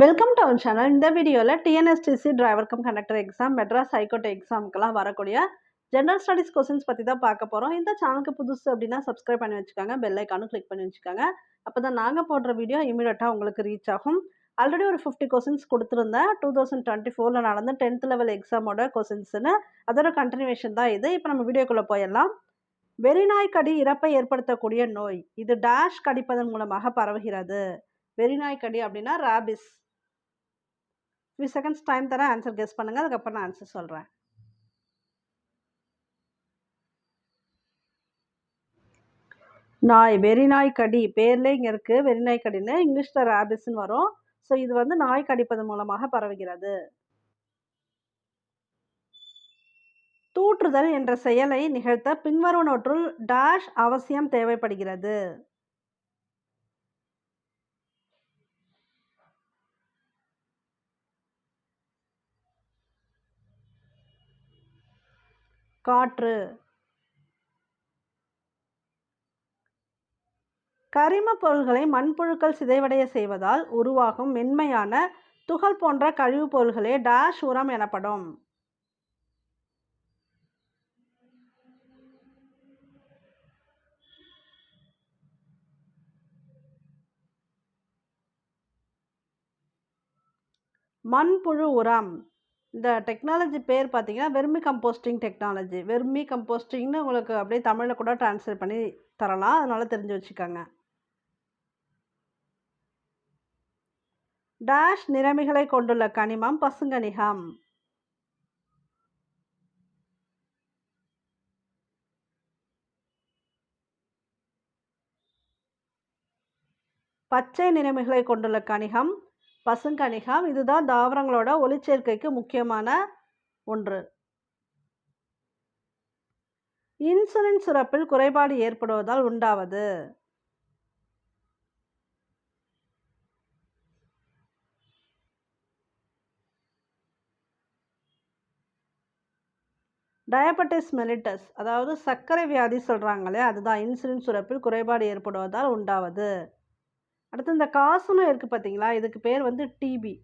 Welcome to our channel இந்த வீடியோவில் TNSTC driver cum conductor exam Madras high court எக்ஸாமுக்கெல்லாம் வரக்கூடிய general studies questions பற்றி தான் பார்க்க போகிறோம் இந்த சேனலுக்கு புதுசு அப்படின்னா சப்ஸ்கிரைப் பண்ணி வச்சுக்கோங்க பெல் ஐக்கானும் கிளிக் பண்ணி வச்சுக்கோங்க. அப்போ தான் நாங்கள் போடுற வீடியோ இமீடியட்டாக உங்களுக்கு ரீச் ஆகும். ஆல்ரெடி ஒரு ஃபிஃப்டி கொஸ்டின்ஸ் கொடுத்துருந்தேன். டூ தௌசண்ட் டுவெண்ட்டி ஃபோரில் நடந்த டென்த் லெவல் எக்ஸாமோட கொஸ்டின்ஸ்னு அதோட கண்டினியூஷன் தான் இது. இப்போ நம்ம வீடியோக்குள்ளே போயிடலாம். வெறிநாய் கடி இறப்பை ஏற்படுத்தக்கூடிய நோய். இது டேஷ் கடிப்பதன் மூலமாக பரவுகிறது. வெறிநாய் கடி அப்படின்னா ராபிஸ் த்ரீ செகண்ட்ஸ் டைம் தரேன் ஆன்சர் கெஸ் பண்ணுங்கள் அதுக்கப்புறம் நான் ஆன்சர் சொல்கிறேன் நாய் வெறிநாய் கடி பேர்ல இங்கே இருக்குது வெறிநாய் கடின்னு இங்கிலீஷில் ரேபிஸ்ன்னு வரும். ஸோ இது வந்து நாய் கடிப்பதன் மூலமாக பரவுகிறது. தூற்றுதல் என்ற செயலை நிகழ்த்த பின்வருவனவற்றுள் டேஷ் அவசியம் தேவைப்படுகிறது. காற்று. கரிம பொருள்களை மண்புழுக்கள் சிதைவடைய செய்வதால் உருவாகும் மென்மையான துகள் போன்ற கழிவுப் பொருள்களே டேஷ் உரம் எனப்படும். மண்புழு உரம். இந்த டெக்னாலஜி பேர் பார்த்தீங்கன்னா வெர்மி கம்போஸ்டிங் டெக்னாலஜி வெர்மி கம்போஸ்டிங்னு உங்களுக்கு அப்படியே தமிழில் கூட ட்ரான்ஸ்லேட் பண்ணி தரலாம். அதனால் தெரிஞ்சு வச்சுக்கோங்க. டேஷ் நிறமிகளை கொண்டுள்ள கனிமம் பசுங்கனிகம். பச்சை நிறமிகளை கொண்டுள்ள கனிகம் பசுங்கணிகாம் இதுதான் தாவரங்களோட ஒளிச்சேர்க்கைக்கு முக்கியமான ஒன்று. இன்சுலின் சுரப்பில் குறைபாடு ஏற்படுவதால் உண்டாவது. டயபெட்டிஸ் மெலிட்டஸ் அதாவது சர்க்கரை வியாதி சொல்கிறாங்களே அதுதான் இன்சுலின் சுரப்பில் குறைபாடு ஏற்படுவதால் உண்டாவது. அடுத்து இந்த காசநோய் இருக்குது பார்த்தீங்களா இதுக்கு பேர் வந்து டிபி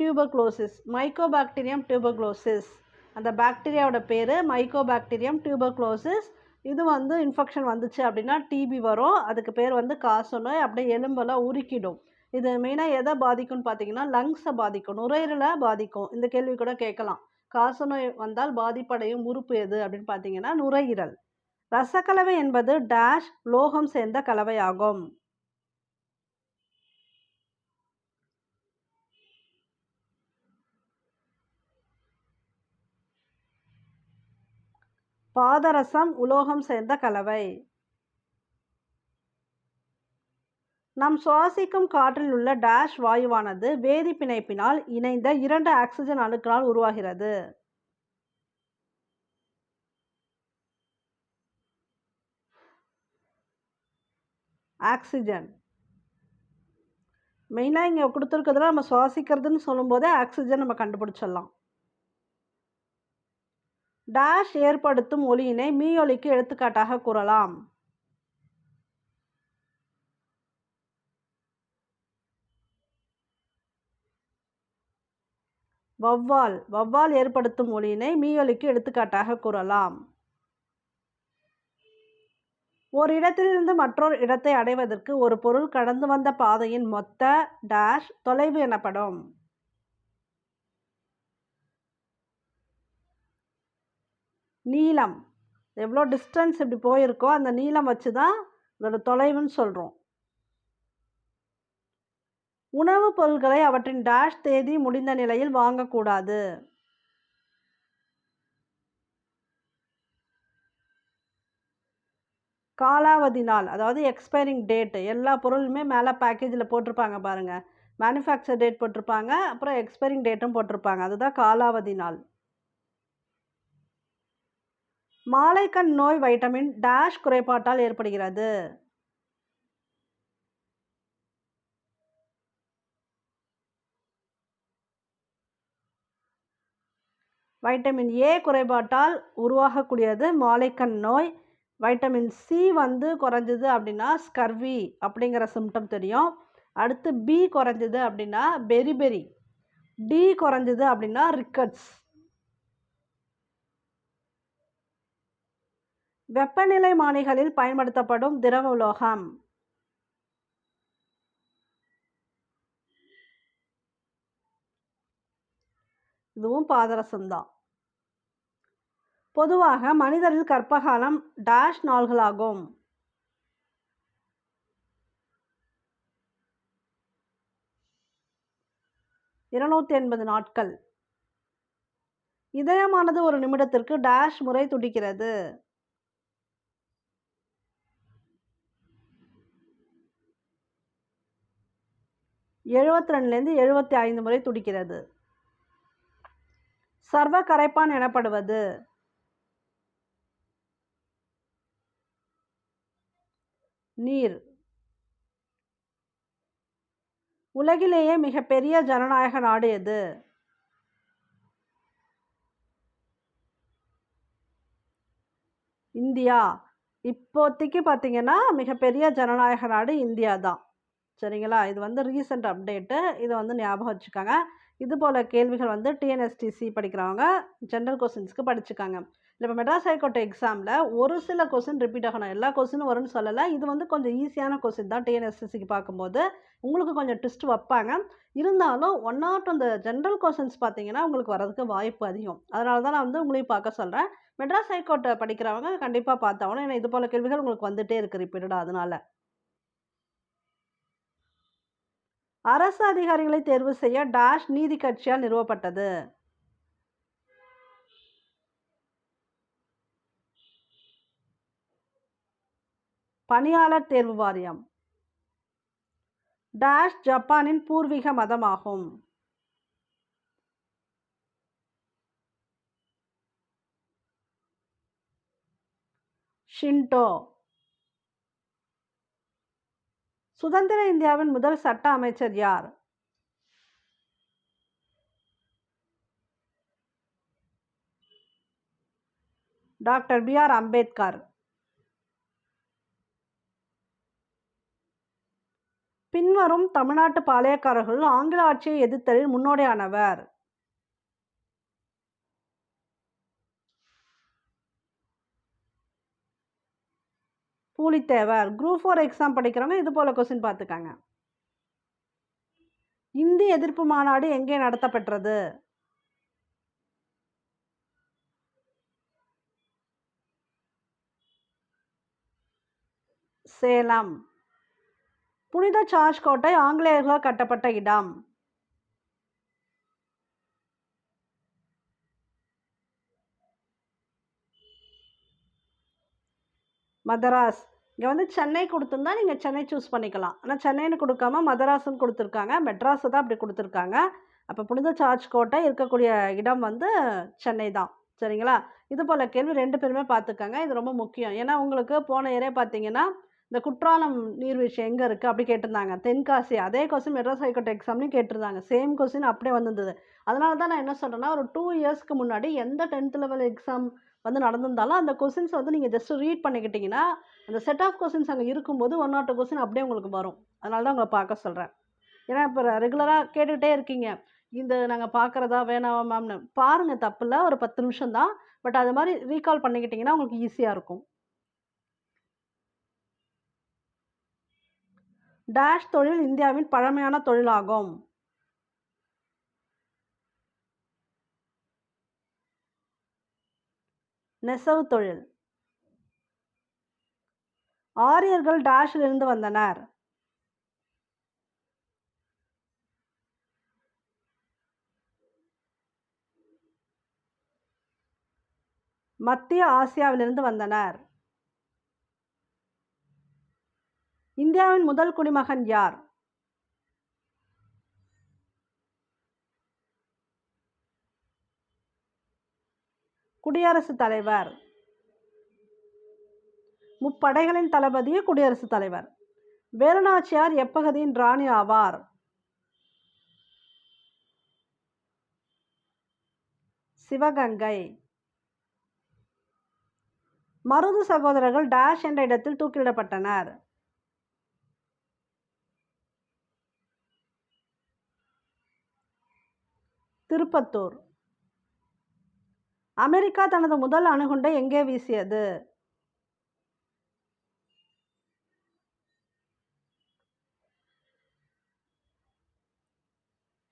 டியூபர்க்ளோசிஸ் மைக்கோபாக்டீரியம் டியூபர்க்ளோசிஸ் அந்த பாக்டீரியாவோட பேர் மைக்கோபாக்டீரியம் டியூபர்க்ளோசிஸ் இது வந்து இன்ஃபெக்ஷன் வந்துச்சு அப்படின்னா டிபி வரும். அதுக்கு பேர் வந்து காசநோய் அப்படியே எலும்பெல்லாம் உருக்கிடும். இது மெயினாக எதை பாதிக்கும்னு பார்த்தீங்கன்னா லங்ஸை பாதிக்கும். நுரையீரலை பாதிக்கும். இந்த கேள்வி கூட கேட்கலாம். காசநோய் வந்தால் பாதிப்படையும் உறுப்பு எது அப்படின்னு பார்த்தீங்கன்னா நுரையீரல். ரசக்கலவை என்பது டேஷ் லோகம் சேர்ந்த கலவையாகும். பாதரசம் உலோகம் சேர்ந்த கலவை. நாம் சுவாசிக்கும் காற்றில் உள்ள டேஷ் வாயுவானது வேதி பிணைப்பினால் இணைந்த இரண்டு ஆக்சிஜன் அணுக்களால் உருவாகிறது. ஆக்சிஜன். மெயினாக இங்கே கொடுத்துருக்கிறதுல நம்ம சுவாசிக்கிறதுன்னு சொல்லும்போதே ஆக்சிஜன் நம்ம கண்டுபிடிச்சிடலாம். டேஷ் ஏற்படுத்தும் ஒளியினை மீயொலிக்கு எடுத்துக்காட்டாக கூறலாம். வவ்வால் வவ்வால் ஏற்படுத்தும் ஒளியினை மீயொலிக்கு எடுத்துக்காட்டாக கூறலாம். ஒரு இடத்திலிருந்து மற்றொரு இடத்தை அடைவதற்கு ஒரு பொருள் கடந்து வந்த பாதையின் மொத்த டேஷ் தொலைவு எனப்படும். நீளம். எவ்வளோ டிஸ்டன்ஸ் இப்படி போயிருக்கோ அந்த நீளம் வச்சு தான் இதோட தொலைவுன்னு சொல்கிறோம் உணவுப் பொருட்களை அவற்றின் டேஷ் தேதி முடிந்த நிலையில் வாங்கக்கூடாது. காலாவதி நாள் அதாவது எக்ஸ்பைரிங் டேட்டு எல்லா பொருளுமே மேலே பேக்கேஜில் போட்டிருப்பாங்க பாருங்கள் மேனுஃபேக்சர் டேட் போட்டிருப்பாங்க அப்புறம் எக்ஸ்பைரிங் டேட்டும் போட்டிருப்பாங்க. அதுதான் காலாவதி நாள். மாலைக்கண் நோய் வைட்டமின் டேஷ் குறைபாட்டால் ஏற்படுகிறது. வைட்டமின் ஏ குறைபாட்டால் உருவாகக்கூடியது மாலைக்கண் நோய். வைட்டமின் சி வந்து குறைஞ்சது அப்படின்னா ஸ்கர்வி அப்படிங்கிற சிம்டம் தெரியும். அடுத்து பி குறைஞ்சது அப்படின்னா பெரி பெரி டி குறைஞ்சது அப்படின்னா ரிக்கட்ஸ் வெப்பநிலை மானிகளில் பயன்படுத்தப்படும் திரவ உலோகம். இதுவும் பாதரசம்தான். பொதுவாக மனிதரில் கற்பகாலம் டேஷ் நாள்களாகும். இருநூத்தி எண்பது நாட்கள். இதயமானது ஒரு நிமிடத்திற்கு டேஷ் முறை துடிக்கிறது. எழுபத்தி ரெண்டுலேருந்து எழுபத்தி ஐந்து முறை துடிக்கிறது. சர்வ கரைப்பான் எனப்படுவது. நீர். உலகிலேயே மிகப்பெரிய ஜனநாயக நாடு எது? இந்தியா. இப்போதைக்கு பார்த்தீங்கன்னா மிகப்பெரிய ஜனநாயக நாடு இந்தியா தான் சரிங்களா? இது வந்து ரீசெண்ட் அப்டேட்டு இதை வந்து ஞாபகம் வச்சுக்காங்க. இது போல் கேள்விகள் வந்து டிஎன்எஸ்டிசி படிக்கிறவங்க ஜென்ரல் கொஸ்டின்ஸ்க்கு படிச்சுக்காங்க. இல்லை இப்போ மெட்ராஸ் ஹைகோர்ட் எக்ஸாமில் ஒரு சில கொஸ்டின் ரிப்பீட் ஆகணும். எல்லா கொஸ்டினும் வரும்னு சொல்லலை. இது வந்து கொஞ்சம் ஈஸியான கொஸ்டின் தான் டிஎன்எஸ்டிசிக்கு பார்க்கும்போது. உங்களுக்கு கொஞ்சம் ட்விஸ்ட் வைப்பாங்க. இருந்தாலும் ஒன் நாட் அந்த ஜென்ரல் கொஸ்டின்ஸ் பார்த்தீங்கன்னா உங்களுக்கு வரதுக்கு வாய்ப்பு அதிகம். அதனால தான் நான் வந்து உங்களையும் பார்க்க சொல்கிறேன் மெட்ராஸ் ஹைகோர்ட்டை படிக்கிறவங்க கண்டிப்பாக பார்த்தாகணும். ஏன்னா இது போல் கேள்விகள் உங்களுக்கு வந்துகிட்டே இருக்குது ரிப்பீட்டடாக அதனால. அரசு அதிகாரிகளை தேர்வு செய்ய டாஷ் நீதி கட்சியால் நிறுவப்பட்டது. பணியாளர் தேர்வு வாரியம். டாஷ் ஜப்பானின் பூர்வீக மதமாகும். ஷின்டோ சுதந்திர இந்தியாவின் முதல் சட்ட அமைச்சர் யார்? Doctor B R Ambedkar. பின்வரும் தமிழ்நாட்டு பாளையக்காரர்கள் ஆங்கில ஆட்சியை எதிர்த்தலில் முன்னோடியானவர். பூலித்தேவர் குரூப் ஃபோர் எக்ஸாம் படிக்கிறவங்க இது போல கொஸ்டின் பார்த்துக்காங்க. இந்தி எதிர்ப்பு மாநாடு எங்கே நடத்தப்பெற்றது? சேலம். புனித சார்ஜ் கோட்டை ஆங்கிலேயர்களால் கட்டப்பட்ட இடம். மதராஸ். இங்கே வந்து சென்னை கொடுத்துருந்தா நீங்கள் சென்னை சூஸ் பண்ணிக்கலாம். ஆனால் சென்னைன்னு கொடுக்காம மதராஸ்ன்னு கொடுத்துருக்காங்க. மெட்ராஸை தான் அப்படி கொடுத்துருக்காங்க. அப்போ புனித சார்ஜ் கோட்டை இருக்கக்கூடிய இடம் வந்து சென்னை தான். சரிங்களா? இது போல் கேள்வி ரெண்டு பேருமே பார்த்துக்கங்க. இது ரொம்ப முக்கியம். ஏன்னா உங்களுக்கு போன இயரே பார்த்தீங்கன்னா இந்த குற்றாலம் நீர்வீழ்ச்சி எங்கே இருக்குது அப்படி கேட்டிருந்தாங்க. தென்காசி அதே கொஸ்டின் மெட்ராஸ் ஹைகோர்ட் எக்ஸாம்லையும் கேட்டிருந்தாங்க. சேம் கொஸ்டின் அப்படியே வந்திருந்தது. அதனால தான் நான் என்ன சொல்கிறேன்னா ஒரு டூ இயர்ஸ்க்கு முன்னாடி எந்த டென்த் லெவல் எக்ஸாம் வந்து நடந்திருந்தாலும் அந்த கொஸ்டின்ஸ் வந்து நீங்கள் ஜஸ்ட் ரீட் பண்ணிக்கிட்டிங்கன்னா அந்த செட் ஆஃப் கொஸ்டின்ஸ் அங்கே இருக்கும்போது ஒன் ஆர் டூ கொஸ்டின் அப்படியே உங்களுக்கு வரும். அதனால தான் உங்களை பார்க்க சொல்கிறேன் ஏன்னா இப்போ ரெகுலராக கேட்டுக்கிட்டே இருக்கீங்க. இந்த நாங்கள் பார்க்குறதா வேணாமா மேம்னு பாருங்கள் தப்பில்ல ஒரு பத்து நிமிஷம் தான். பட் அது மாதிரி ரீகால் பண்ணிக்கிட்டிங்கன்னா உங்களுக்கு ஈஸியாக இருக்கும். டேஷ் தொழில் இந்தியாவின் பழமையான தொழிலாகும். நெசவு தொழில். ஆரியர்கள் டேஷிலிருந்து வந்தனர். மத்திய ஆசியாவிலிருந்து வந்தனர். இந்தியாவின் முதல் குடிமகன் யார்? குடியரசுத் தலைவர். முப்படைகளின் தளபதி குடியரசுத் தலைவர். வேலுநாச்சியார் எப்பகுதியின் ராணி ஆவார்? சிவகங்கை. மருது சகோதரர்கள் டேஷ் என்ற இடத்தில் தூக்கிலிடப்பட்டனர். திருப்பத்தூர். அமெரிக்கா தனது முதல் அணுகுண்டை எங்கே வீசியது?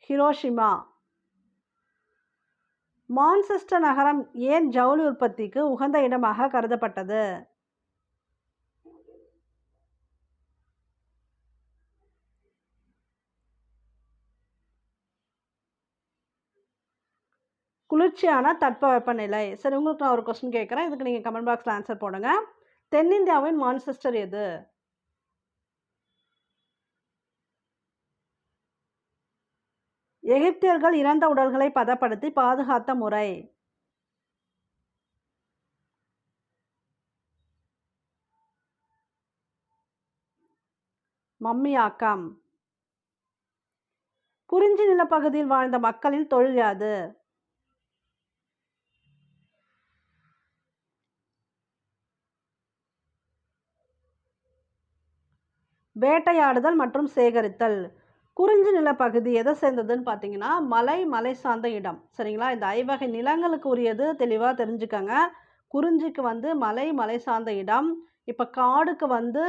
ஹிரோஷிமா. மான்செஸ்டர் நகரம் ஏன் ஜவுளி உற்பத்திக்கு உகந்த இடமாக கருதப்பட்டது? குளிர்ச்சியான தட்பவெப்பநிலை சரி உங்களுக்கு நான் ஒரு கொஸ்டின் கேட்குறேன். இதுக்கு நீங்கள் கமெண்ட் பாக்ஸில் ஆன்சர் போடுங்க. தென்னிந்தியாவின் மான்செஸ்டர் எது? எகிப்தியர்கள் இறந்த உடல்களை பதப்படுத்தி பாதுகாத்த முறை. மம்மியாக்கம். குறிஞ்சி நிலப்பகுதியில் வாழ்ந்த மக்களின் தொழில் யாது? வேட்டையாடுதல் மற்றும் சேகரித்தல். குறிஞ்சி நிலப்பகுதி எதை சேர்ந்ததுன்னு பார்த்தீங்கன்னா மலை மலை சார்ந்த இடம். சரிங்களா? இந்த ஐவகை நிலங்களுக்கு உரியது தெளிவாக தெரிஞ்சுக்கங்க. குறிஞ்சிக்கு வந்து மலை மலை சார்ந்த இடம். இப்போ காடுக்கு வந்து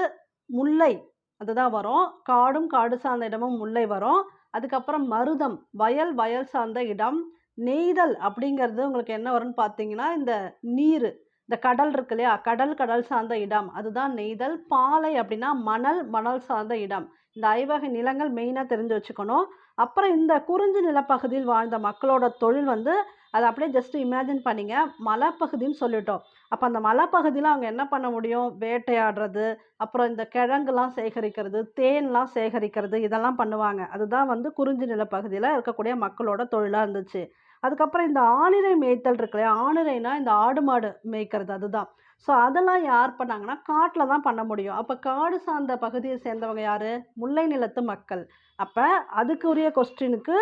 முல்லை அதுதான் வரும். காடும் காடு சார்ந்த இடமும் முல்லை வரும். அதுக்கப்புறம் மருதம் வயல் வயல் சார்ந்த இடம். நெய்தல் அப்படிங்கிறது உங்களுக்கு என்ன வரும்னு பார்த்தீங்கன்னா இந்த நீர். இந்த கடல் இருக்கு இல்லையா? கடல் கடல் சார்ந்த இடம். அதுதான் நெய்தல் பாலை அப்படின்னா மணல் மணல் சார்ந்த இடம். இந்த ஐவகை நிலங்கள் மெயினாக தெரிஞ்சு வச்சுக்கணும். அப்புறம் இந்த குறிஞ்சி நிலப்பகுதியில் வாழ்ந்த மக்களோட தொழில் வந்து அதை அப்படியே ஜஸ்ட் இமேஜின் பண்ணிங்க. மலைப்பகுதின்னு சொல்லிட்டோம். அப்போ அந்த மலைப்பகுதியில் அவங்க என்ன பண்ண முடியும்? வேட்டையாடுறது அப்புறம் இந்த கிழங்குலாம் சேகரிக்கிறது தேன்லாம் சேகரிக்கிறது இதெல்லாம் பண்ணுவாங்க. அதுதான் வந்து குறிஞ்சி நிலப்பகுதியில் இருக்கக்கூடிய மக்களோட தொழிலாக இருந்துச்சு. அதுக்கப்புறம் இந்த ஆணிரை மேய்த்தல் இருக்கு இல்லையா ஆணிரைனா இந்த ஆடு மாடு மேய்க்கிறது அதுதான். ஸோ அதெல்லாம் யார் பண்ணாங்கன்னா காட்டில் தான் பண்ண முடியும். அப்போ காடு சார்ந்த பகுதியை சேர்ந்தவங்க யார்? முல்லை நிலத்து மக்கள். அப்போ அதுக்குரிய கொஸ்டினுக்கு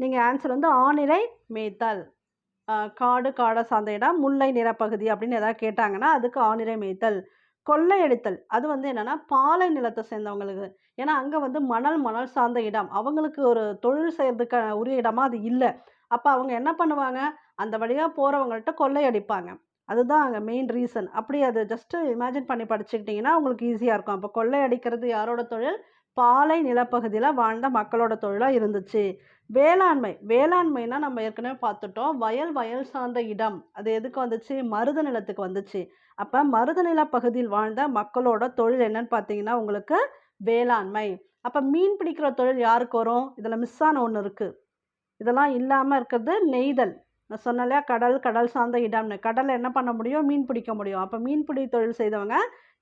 நீங்கள் ஆன்சர் வந்து ஆணிரை மேய்த்தல். காடு காடை சார்ந்த இடம் முல்லை நிறப்பகுதி அப்படின்னு ஏதாவது கேட்டாங்கன்னா அதுக்கு ஆணிரை மேய்த்தல். கொள்ளையடித்தல் அது வந்து என்னென்னா பாலை நிலத்தை சேர்ந்தவங்களுக்கு. ஏன்னா அங்கே வந்து மணல் மணல் சார்ந்த இடம். அவங்களுக்கு ஒரு தொழில் செய்கிறதுக்கான உரிய இடமா அது இல்லை. அப்போ அவங்க என்ன பண்ணுவாங்க? அந்த வழியாக போகிறவங்கள்ட்ட கொள்ளையடிப்பாங்க அதுதான் அங்கே மெயின் ரீசன் அப்படி அது ஜஸ்ட்டு இமேஜின் பண்ணி படிச்சுக்கிட்டிங்கன்னா உங்களுக்கு ஈஸியாக இருக்கும். அப்போ கொள்ளையடிக்கிறது யாரோட தொழில்? பாலை நிலப்பகுதியில் வாழ்ந்த மக்களோட தொழிலாக இருந்துச்சு. வேளாண்மை. வேளாண்மைனா நம்ம ஏற்கனவே பார்த்துட்டோம். வயல் வயல் சார்ந்த இடம். அது எதுக்கு வந்துச்சு? மருத நிலத்துக்கு வந்துச்சு. அப்போ மருத நில பகுதியில் வாழ்ந்த மக்களோட தொழில் என்னன்னு பார்த்தீங்கன்னா உங்களுக்கு வேளாண்மை. அப்போ மீன் பிடிக்கிற தொழில் யாருக்கு வரும்? இதில் மிஸ் ஆன ஒன்று இருக்குது இதெல்லாம் இல்லாமல் இருக்கிறது நெய்தல். நான் சொன்னேன் கடல் கடல் சார்ந்த இடம்னு கடலில் என்ன பண்ண முடியும்? மீன் பிடிக்க முடியும். அப்போ மீன்பிடி தொழில் செய்தவங்க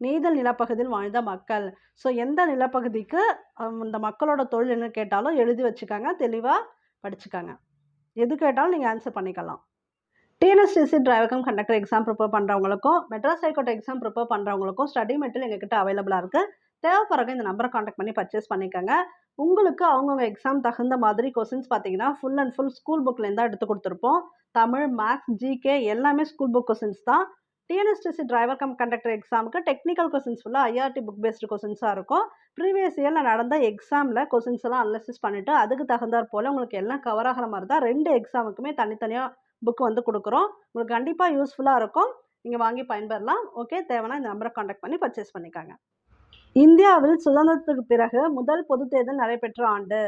நெய்தல் நிலப்பகுதியில் வாழ்ந்த மக்கள். ஸோ எந்த நிலப்பகுதிக்கு இந்த மக்களோட தொழில் என்ன கேட்டாலும் எழுதி வச்சுக்காங்க தெளிவாக படிச்சுக்காங்க. எது கேட்டாலும் நீங்கள் ஆன்சர் பண்ணிக்கலாம். TNSTC driver cum conductor exam prepare பண்ணுறவங்களுக்கும் Madras high court exam prepare பண்ணுறவங்களுக்கும் study material எங்ககிட்ட அவைலபிளாக இருக்குது தேவைப்படுறவங்க இந்த நம்பரை காண்டாக்ட் பண்ணி பர்ச்சேஸ் பண்ணிக்கோங்க. உங்களுக்கு அவங்கவுங்க எக்ஸாம் தகுந்த மாதிரி கொஸ்டின்ஸ் பார்த்தீங்கன்னா ஃபுல் அண்ட் ஃபுல் ஸ்கூல் புக்லேருந்து தான் எடுத்து கொடுத்துருப்போம். தமிழ் மேக்ஸ் ஜிகே எல்லாமே ஸ்கூல் புக் கொஸ்டின்ஸ் தான். டிஎன்எஸ்டிசி டிரைவர் கம் கண்டக்டர் எக்ஸாமுக்கு டெக்னிக்கல் கொஸ்டின்ஸ் ஃபுல்லாக ஐஆர்டி புக் பேஸ்டு கொஸ்டின்ஸாக இருக்கும். ப்ரீவியஸ் இயரில் நடந்த எக்ஸாமில் கொஸ்டின்ஸ் எல்லாம் அனலிசிஸ் பண்ணிவிட்டு அதுக்கு தகுந்தாற் போல் உங்களுக்கு எல்லாம் கவர் ஆகிற மாதிரி தான் ரெண்டு எக்ஸாமுக்குமே தனித்தனியாக புக் வந்து கொடுக்குறோம். உங்களுக்கு கண்டிப்பாக யூஸ்ஃபுல்லாக இருக்கும். நீங்கள் வாங்கி பயன்பெறலாம். ஓகே தேவைன்னா இந்த நம்பரை காண்டாக்ட் பண்ணி பர்ச்சேஸ் பண்ணிக்காங்க. இந்தியாவில் சுதந்திரத்துக்கு பிறகு முதல் பொது தேர்தல் நடைபெற்ற ஆண்டு.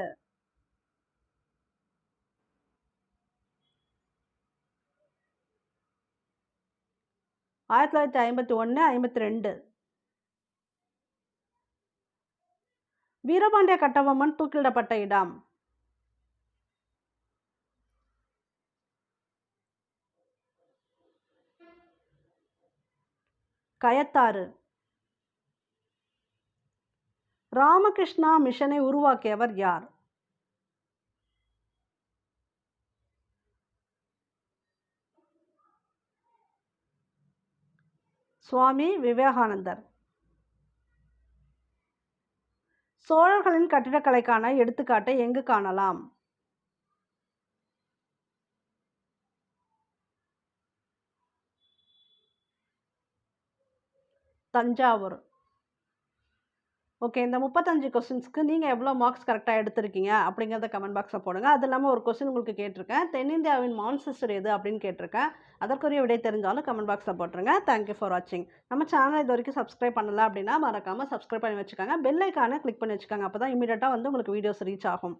ஆயிரத்தி தொள்ளாயிரத்தி ஐம்பத்தி ஒன்று ஐம்பத்தி ரெண்டு. வீரபாண்டிய கட்டபொம்மன் தூக்கிலிடப்பட்ட இடம். கயத்தாறு. ராமகிருஷ்ணா மிஷனை உருவாக்கியவர் யார்? சுவாமி விவேகானந்தர். சோழர்களின் கட்டிடக்கலைக்கான எடுத்துக்காட்டை எங்கு காணலாம்? தஞ்சாவூர். ஓகே இந்த 35 கொஸ்டின்ஸ்க்கு நீங்கள் எவ்வளோ மார்க்ஸ் கரெக்டாக எடுத்திருக்கீங்க? அப்படிங்கிறத கமெண்ட் பாக்ஸில் போடுங்க. அது இல்லாமல் ஒரு கொஸ்டின் உங்களுக்கு கேட்டிருக்கேன். தென்னிந்தியாவின் மான்செஸ்டர் எது? அப்படின்னு கேட்டிருக்கேன். அதற்குரிய விடை தெரிஞ்சாலும் கமெண்ட் பாக்ஸில் போட்டுருங்க. தேங்க் யூ ஃபார் வாட்சிங். நம்ம சேனல் இது வரைக்கும் சப்ஸ்கிரைப் பண்ணல அப்படின்னா, மறக்காமல் சப்ஸ்கிரைப் பண்ணி வச்சுக்கோங்க. பெல் ஐகான கிளிக் பண்ணி வச்சுக்கோங்க. அப்போ தான் இமீடியட்டாக வந்து உங்களுக்கு வீடியோஸ் ரீச் ஆகும்.